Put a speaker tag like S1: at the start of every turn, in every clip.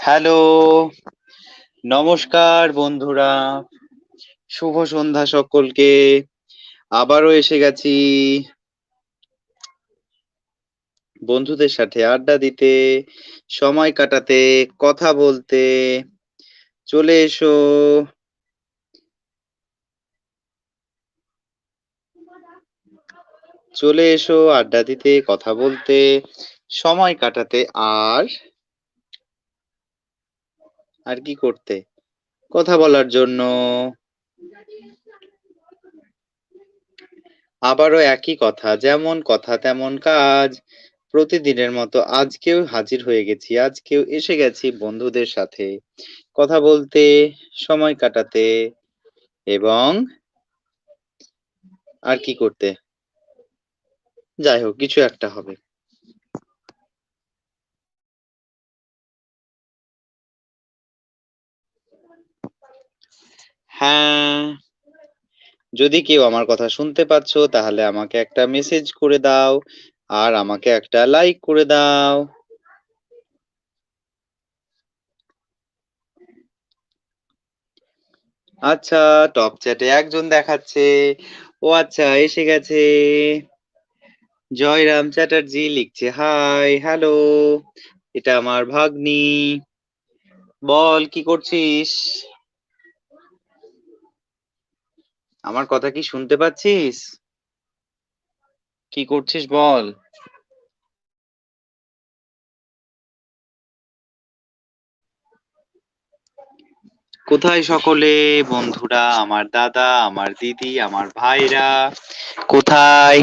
S1: Hello, নমস্কার বন্ধুরা, শুভ সন্ধ্যা সকলকে, আবারও এসে গেছি বন্ধুদের সাথে আড্ডা দিতে, সময় কাটাতে, কথা বলতে। চলে এসো চলে এসো আড্ডা দিতে, কথা বলতে, সময় কাটাতে, আর আর কি করতে? কথা বলার জন্য। আবারও একই কথা, যেমন কথা তেমন কাজ। প্রতিদিনের মতো আজকেও হাজির হয়ে গেছি, আজকেও এসে গেছি বন্ধুদের সাথে। কথা বলতে, সময় কাটাতে, এবং, আর কি করতে? যাই হোক, কিছু একটা হবে। হ্যাঁ যদি কেউ আমার কথা শুনতে পাচ্ছ, তাহলে আমাকে একটা মেসেজ করে দাও, আর আমাকে একটা লাইক করে দাও। আচ্ছা টপ চ্যাটে একজন দেখাচ্ছে। ও আচ্ছা এসে গেছে। জয়রাম চ্যাটার্জি লিখছে, হাই, হ্যালো, এটা আমার ভাগ্নি। বল, কি করছিস? আমার কথা কি শুনতে পাচ্ছিস? কি করছিস, বল? কোথায় সকলে? বন্ধুরা, আমার দাদা, আমার দিদি, আমার ভাইরা। কোথায়?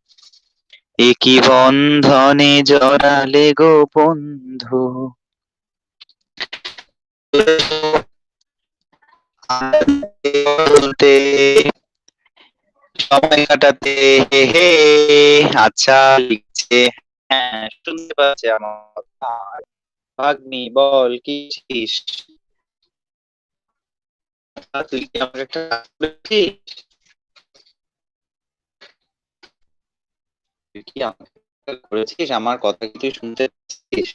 S1: একই বন্ধনে জড়ালে গো বন্ধু সময় কাটাতে হে হে আচ্ছা লিখছে হ্যাঁ শুনতে পাচ্ছে আমার। ভাগ্নি, বল, কি? তুই কি আমাকে একটা কাজ করেছিস? তুই কি করেছিস? আমার কথা কি তুই শুনতে পাচ্ছিস?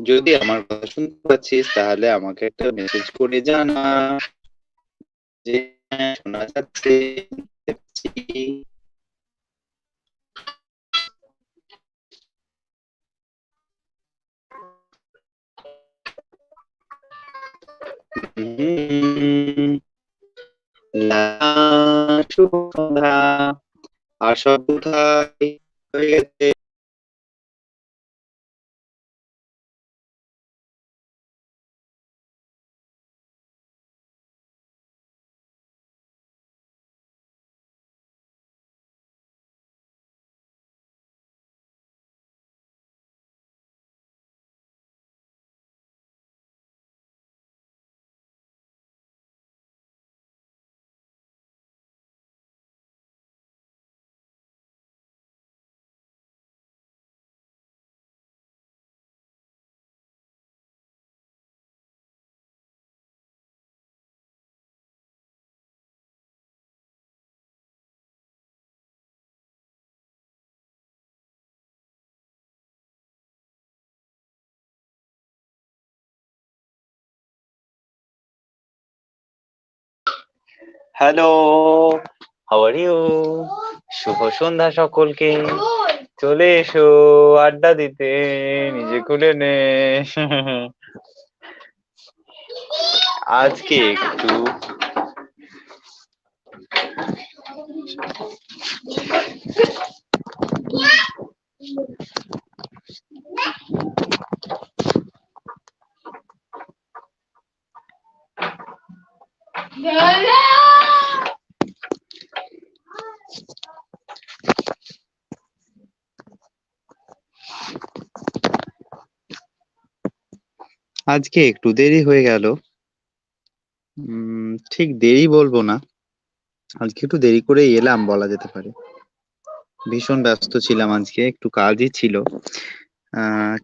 S1: যদি আমার কথা শুনতে পাচ্ছিস তাহলে আমাকে একটা মেসেজ করে জানা। যে হ্যাঁ, শোনা যাচ্ছে আর সব কোথায়? হয়ে গেছে। হ্যালো হাউ ইউ শুভ সন্ধ্যা সকলকে। চলে এসো আড্ডা দিতে নিজে খুলে নে। আজকে একটু Yeah. আজকে একটু দেরি হয়ে গেল। ঠিক দেরি বলব না। আজকে একটু দেরি করে এলাম বলা যেতে পারে। ভীষণ ব্যস্ত ছিলাম আজকে, একটু কাজই ছিল।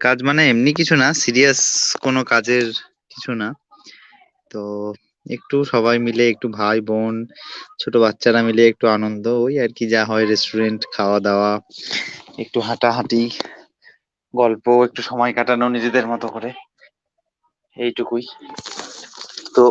S1: কাজ মানে এমনি কিছু না সিরিয়াস কোনো কাজের কিছু না। তো একটু সবাই মিলে, একটু ভাই, বোন, ছোট বাচ্চারা মিলে একটু আনন্দ, ওই আর কি যা হয় রেস্টুরেন্ট খাওয়া দাওয়া, একটু হাঁটাহাঁটি, গল্প, একটু সময় কাটানো নিজেদের মতো করে। এইটুকুই। তো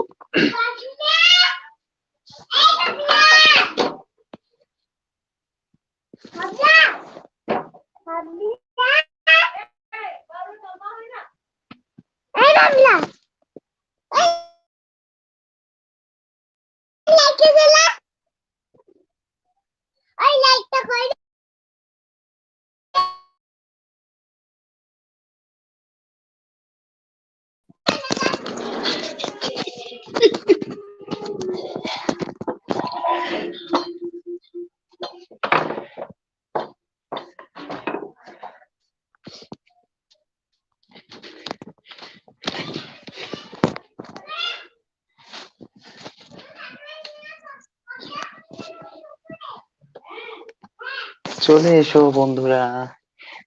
S1: চলে এসো বন্ধুরা।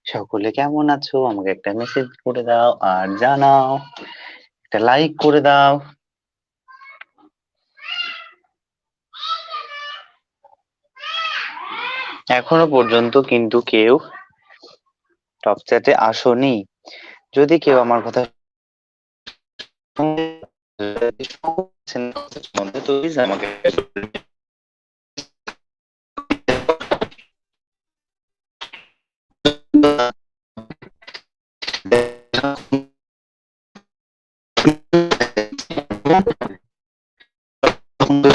S1: সকলে কেমন আছো? আমাকে একটা মেসেজ করে দাও আর জানাও। একটা লাইক করে দাও। এখনও পর্যন্ত কিন্তু কেউ টপ চ্যাটে আসনি। যদি কেউ আমার কথা আমাকে সুন্দর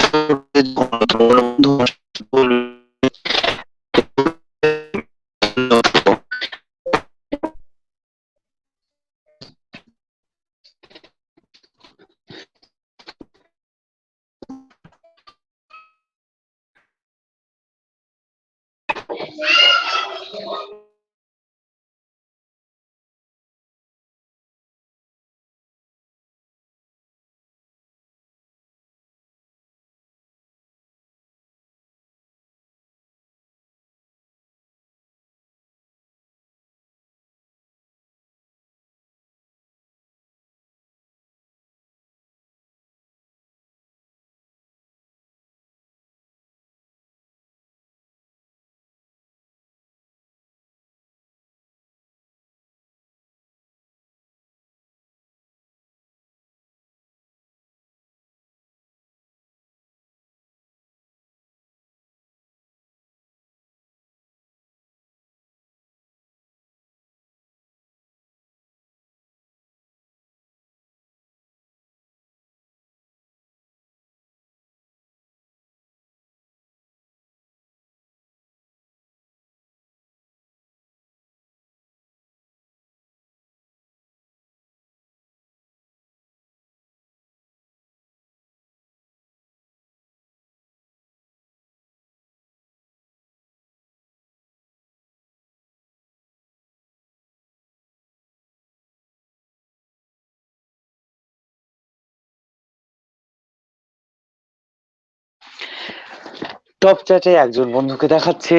S1: টপ চ্যাটে একজন বন্ধুকে দেখাচ্ছে।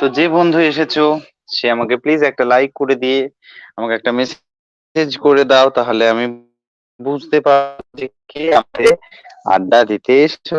S1: তো যে বন্ধু এসেছ, সে আমাকে প্লিজ একটা লাইক করে দিয়ে আমাকে একটা মেসেজ করে দাও, তাহলে আমি বুঝতে পারছি কে আমাকে আড্ডা দিতে এসছো।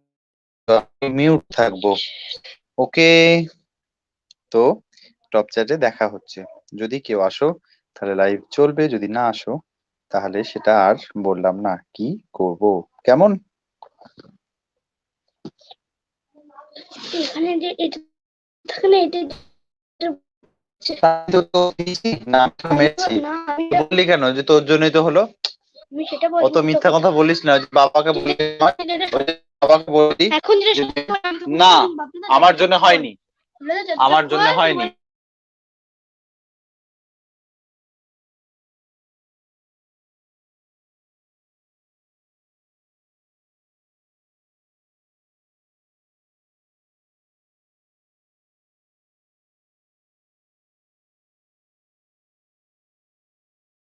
S1: মিউট থাকব। ওকে? তো টপ চ্যাটে দেখা হচ্ছে। যদি কেউ আসো তাহলে লাইভ চলবে। যদি না আসো তাহলে সেটা আর বললাম না। কি করব? কেমন?
S2: এখানে যে এটা এটা
S1: আমি আমি
S2: আমি
S1: বললি কেন যে তোর জন্যই তো হলো? অত মিথ্যা কথা বলিস না বাবাকে বলি বাবাকে বলি না, আমার জন্য হয়নি। আমার জন্য হয়নি।